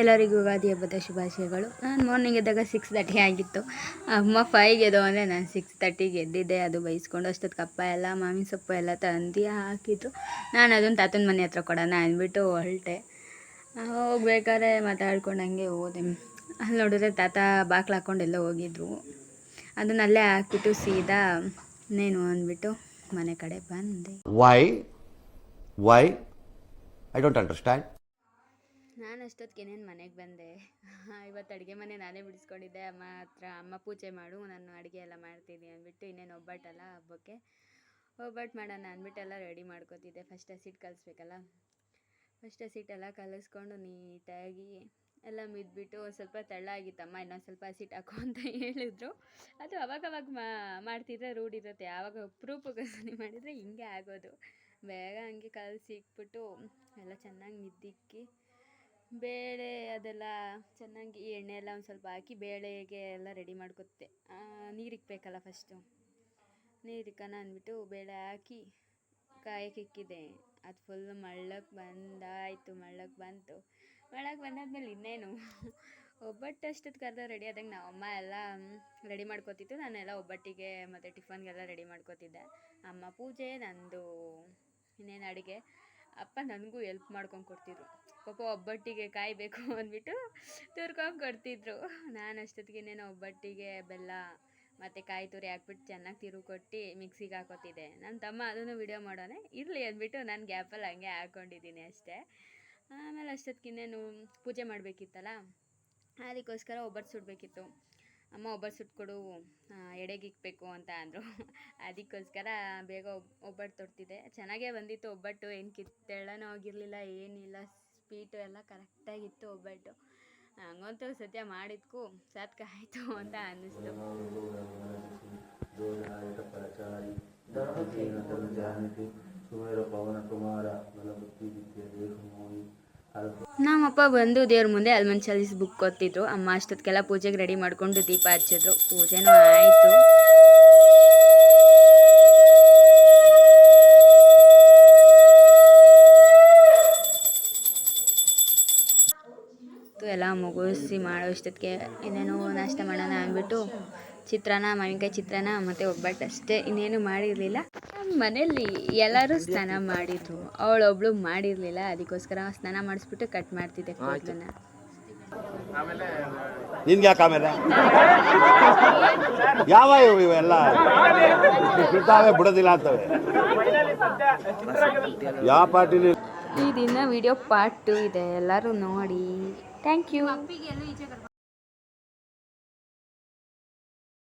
ಎಲ್ಲರಿಗೂ ಯುಗಾದಿ ಹಬ್ಬದ ಶುಭಾಶಯಗಳು. ನಾನು ಮಾರ್ನಿಂಗ್ ಎದ್ದಾಗ ಸಿಕ್ಸ್ ತರ್ಟಿ ಆಗಿತ್ತು. ಅಮ್ಮ ಫೈವ್ಗೆ ಎದ್ದು ಅಂದರೆ ನಾನು ಸಿಕ್ಸ್ ತರ್ಟಿಗೆ ಎದ್ದಿದ್ದೆ ಅದು ಬೈಸ್ಕೊಂಡು ಅಷ್ಟೊತ್ತು ಕಪ್ಪ ಎಲ್ಲ ಮಾವಿನ ಸೊಪ್ಪು ಎಲ್ಲ ತಂದು ಹಾಕಿದ್ರು. ನಾನು ಅದನ್ನು ತಾತನ ಮನೆ ಹತ್ರ ಕೊಡೋಣ ಅಂದ್ಬಿಟ್ಟು ಹೊರಟೆ. ಹೋಗ್ಬೇಕಾದ್ರೆ ಮಾತಾಡ್ಕೊಂಡು ಹಂಗೆ ಹೋದೆ. ಅಲ್ಲಿ ನೋಡಿದ್ರೆ ತಾತ ಬಾಕ್ಲು ಹಾಕ್ಕೊಂಡು ಎಲ್ಲ ಹೋಗಿದ್ರು. ಅದನ್ನ ಅಲ್ಲೇ ಹಾಕ್ಬಿಟ್ಟು ಸೀದಾ ನೇನು ಅಂದ್ಬಿಟ್ಟು ಮನೆ ಕಡೆ ಬಂದೆ. Why why I don't understand. ನಾನು ಅಷ್ಟೊತ್ತಿಗೇನೇನು ಮನೆಗೆ ಬಂದೆ? ಇವತ್ತು ಅಡುಗೆ ಮನೆ ನಾನೇ ಬಿಡಿಸ್ಕೊಂಡಿದ್ದೆ. ಅಮ್ಮ ಹತ್ರ ಅಮ್ಮ ಪೂಜೆ ಮಾಡು, ನಾನು ಅಡುಗೆ ಎಲ್ಲ ಮಾಡ್ತೀನಿ ಅಂದ್ಬಿಟ್ಟು ಇನ್ನೇನು ಒಬ್ಬಟ್ಟಲ್ಲ ಹಬ್ಬಕ್ಕೆ. ಒಬ್ಬಟ್ಟು ಮಾಡೋಣ ಅಂದ್ಬಿಟ್ಟು ಎಲ್ಲ ರೆಡಿ ಮಾಡ್ಕೋತಿದ್ದೆ. ಫಸ್ಟ್ ಹಸಿಟ್ಟು ಕಲಿಸ್ಬೇಕಲ್ಲ? ಫಸ್ಟ್ ಹಸಿಟ್ಟೆಲ್ಲ ಕಲಿಸ್ಕೊಂಡು ನೀಟಾಗಿ ಎಲ್ಲ ಮಿದ್ಬಿಟ್ಟು ಒಂದು ಸ್ವಲ್ಪ ತೆಳ್ಳ ಆಗಿತ್ತಮ್ಮ ಇನ್ನೊಂದು ಸ್ವಲ್ಪ ಹಸಿಟ್ಟು ಹಾಕು ಅಂತ ಹೇಳಿದ್ರು. ಅದು ಅವಾಗ ಅವಾಗ ಮಾಡ್ತಿದ್ರೆ ರೂಢಿರುತ್ತೆ ಯಾವಾಗ ಅಪರೂಪಕ್ಕೋಸ್ಕರ ಮಾಡಿದರೆ ಹಿಂಗೆ ಆಗೋದು. ಬೇಗ ಹಂಗೆ ಕಲಸಿ ಇಕ್ಬಿಟ್ಟು ಎಲ್ಲ ಚೆನ್ನಾಗಿ ಮಿದ್ದಿಕ್ಕಿ ಬೇಳೆ ಅದೆಲ್ಲ ಚೆನ್ನಾಗಿ ಎಣ್ಣೆ ಎಲ್ಲ ಒಂದು ಸ್ವಲ್ಪ ಹಾಕಿ ಬೇಳೆಗೆ ಎಲ್ಲ ರೆಡಿ ಮಾಡ್ಕೊತೆ ನೀರು ಬೇಕಲ್ಲ ಫಸ್ಟು ನೀರು ಇಕ್ಕೋಣ ಅಂದ್ಬಿಟ್ಟು ಬೇಳೆ ಹಾಕಿ ಕಾಯಕ್ಕೆ ಇಕ್ಕಿದೆ. ಅದು ಫುಲ್ ಮಳ್ಳಕ್ಕೆ ಬಂದಾಯಿತು ಮಳ್ಳಕ್ಕೆ ಬಂತು. ಮಳ್ಳಕ್ಕೆ ಬಂದಾದ್ಮೇಲೆ ಇನ್ನೇನು? ಒಬ್ಬಟ್ಟು ಅಷ್ಟೊತ್ತು ಕರೆದ ರೆಡಿ ಆದಂಗೆ ನಮ್ಮಮ್ಮ ಎಲ್ಲ ರೆಡಿ ಮಾಡ್ಕೋತಿತ್ತು. ನಾನೆಲ್ಲ ಒಬ್ಬಟ್ಟಿಗೆ ಮತ್ತು ಟಿಫನ್ಗೆಲ್ಲ ರೆಡಿ ಮಾಡ್ಕೋತಿದ್ದೆ. ಅಮ್ಮ ಪೂಜೆ, ನಂದು ಇನ್ನೇನು ಅಡುಗೆ? ಅಪ್ಪ ನನಗೂ ಎಲ್ಪ್ ಮಾಡ್ಕೊಂಡು ಕೊಡ್ತಿದ್ರು. ಪಾಪ ಒಬ್ಬಟ್ಟಿಗೆ ಕಾಯಬೇಕು ಅಂದ್ಬಿಟ್ಟು ತುರ್ಕೊಂಡು ಕೊಡ್ತಿದ್ರು. ನಾನು ಅಷ್ಟೊತ್ತಿಗೆ ಇನ್ನೇನು ಒಬ್ಬಟ್ಟಿಗೆ ಬೆಲ್ಲ ಮತ್ತು ಕಾಯಿ ತುರಿ ಹಾಕ್ಬಿಟ್ಟು ಚೆನ್ನಾಗಿ ತಿರುವು ಕೊಟ್ಟು ಮಿಕ್ಸಿಗೆ ಹಾಕೋತಿದ್ದೆ. ನನ್ನ ತಮ್ಮ ಅದನ್ನು ವಿಡಿಯೋ ಮಾಡೋಣ ಇರಲಿ ಅಂದ್ಬಿಟ್ಟು ನಾನು ಗ್ಯಾಪಲ್ಲಿ ಹಂಗೆ ಹಾಕ್ಕೊಂಡಿದ್ದೀನಿ ಅಷ್ಟೇ. ಆಮೇಲೆ ಅಷ್ಟೊತ್ತಿಗೆ ಇನ್ನೇನು ಪೂಜೆ ಮಾಡಬೇಕಿತ್ತಲ್ಲ, ಅದಕ್ಕೋಸ್ಕರ ಒಬ್ಬಟ್ಟು ಸುಡಬೇಕಿತ್ತು. ಅಮ್ಮ ಒಬ್ಬಟ್ಟು ಸುಟ್ಕೊಡು ಎಡೆಗೆ ಅಂತ ಅಂದರು. ಅದಕ್ಕೋಸ್ಕರ ಬೇಗ ಒಬ್- ಒಬ್ಬಟ್ಟು ತೊಡ್ತಿದ್ದೆ ಚೆನ್ನಾಗೇ ಬಂದಿತ್ತು ಒಬ್ಬಟ್ಟು, ಏನು ಕಿತ್ತೆಳ್ಳನೂ ಆಗಿರಲಿಲ್ಲ, ಏನಿಲ್ಲ ಸ್ವೀಟು ಎಲ್ಲ ಕರೆಕ್ಟಾಗಿತ್ತು ಒಬ್ಬಟ್ಟು. ಹಂಗಂತೂ ಸದ್ಯ ಮಾಡಿದ್ಕು ಸಾತ್ಕ ಆಯಿತು ಅಂತ ಅನ್ನಿಸ್ತು. ಪವನ ಕುಮಾರ ನಮ್ಮಪ್ಪ ಬಂದು ದೇವ್ರ ಮುಂದೆ ಹಲ್ಮನ್ ಚಾಲೀಸ್ ಬುಕ್ ಕೊತ್ತಿದ್ರು ಅಮ್ಮ ಅಷ್ಟೊತ್ತಿಗೆಲ್ಲ ಪೂಜೆಗೆ ರೆಡಿ ಮಾಡ್ಕೊಂಡು ದೀಪ ಹಚ್ಚಿದ್ರು. ಪೂಜೆನೂ ಆಯ್ತು. ಎಲ್ಲ ಮುಗಿಸಿ ಮಾಡೋ ಇಷ್ಟೊತ್ತಿಗೆ ಏನೇನೋ ನಾಷ್ಟ ಮಾಡೋಣ ಅಂದ್ಬಿಟ್ಟು ಚಿತ್ರಾನ್ನ, ಮಾವಿನಕಾಯಿ ಚಿತ್ರಾನ್ನ ಮತ್ತು ಒಬ್ಬಟ್ಟು ಅಷ್ಟೇ. ಇನ್ನೇನು ಮಾಡಿರಲಿಲ್ಲ. ಮನೇಲಿ ಎಲ್ಲರೂ ಸ್ನಾನ ಮಾಡಿದ್ರು. ಅವಳೊಬ್ಳು ಮಾಡಿರಲಿಲ್ಲ ಅದಕ್ಕೋಸ್ಕರ ಸ್ನಾನ ಮಾಡಿಸ್ಬಿಟ್ಟು ಕಟ್ ಮಾಡ್ತಿದ್ದೆ ಕೂದಲನ್ನ ನಿನ್ಗೆ ಯಾಕೆ ಆಮೇಲೆ? ಯಾವ ಇವು ಇವೆಲ್ಲ? ಬಿಡ್ತಾವೆ ಬಿಡೋದಿಲ್ಲ ಅಂತವೆ. ಯಾವ ಪಾರ್ಟಿಲಿ ಈ ದಿನ ವಿಡಿಯೋ ಪಾರ್ಟ್ ಟು ಇದೆ. ಎಲ್ಲರೂ ನೋಡಿ. Thank you